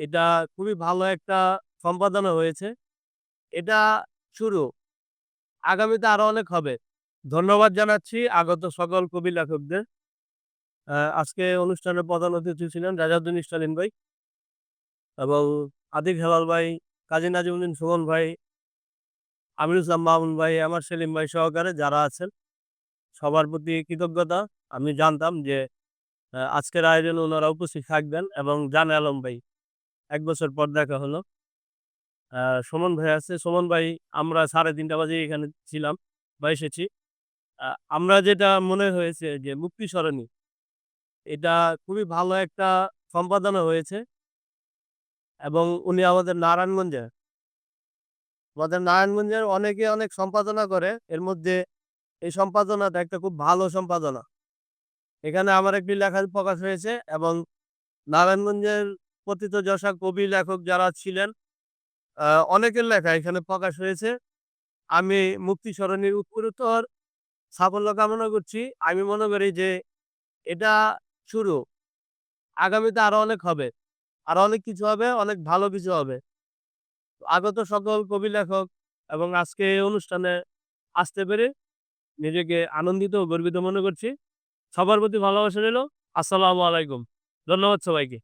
এটা খুবই ভালো একটা সম্পাদনা হয়েছে। এটা শুরু। আগামীতে আরও অনেক হবে। ধন্যবাদ জানাচ্ছি আগত সকল কবি লেখকদের। আজকে অনুষ্ঠানের প্রধান অতিথি ছিলেন রাজাউদ্দিন স্টালিন ভাই। এবং আতিক হেলাল ভাই, কাজী নাজিমুদ্দিন সুমন ভাই, আমিরুল ইসলাম মামুন ভাই, আমার সেলিম ভাই সহকারে যারা আছেন সবার প্রতি কৃতজ্ঞতা। আমি জানতাম যে আজকের আয়োজনে ওনারা উপস্থিত থাকবেন এবং জান আলম ভাই ১ বছর পর দেখা হলো। সুমন ভাই আছে। সুমন ভাই, আমরা ৩:৩০ বাজে এখানে ছিলাম, বা এসেছি। আমরা যেটা মনে হয়েছে যে, মুক্তি সরণি, এটা খুবই ভালো একটা সম্পাদনা হয়েছে। এবং উনি আমাদের নারায়ণগঞ্জে, আমাদের নারায়ণগঞ্জের অনেকে অনেক সম্পাদনা করে। এর মধ্যে এই সম্পাদনাটা একটা খুব ভালো সম্পাদনা। এখানে আমার একটি লেখা প্রকাশ হয়েছে এবং নারায়ণগঞ্জের প্রথিতযশা কবি লেখক যারা ছিলেন অনেকের লেখা এখানে প্রকাশ হয়েছে। আমি মুক্তি সরণির উত্তরোত্তর সাফল্য কামনা করছি। আমি মনে করি যে এটা শুরু। আগামীতে আরও অনেক হবে। আরও অনেক কিছু হবে, অনেক ভালো কিছু হবে। আগত সকল কবি লেখক এবং আজকে এই অনুষ্ঠানে আসতে পেরে নিজেকে আনন্দিত ও গর্বিত মনে করছি। সবার প্রতি ভালোবাসা রইল। আসসালামু আলাইকুম। ধন্যবাদ সবাইকে।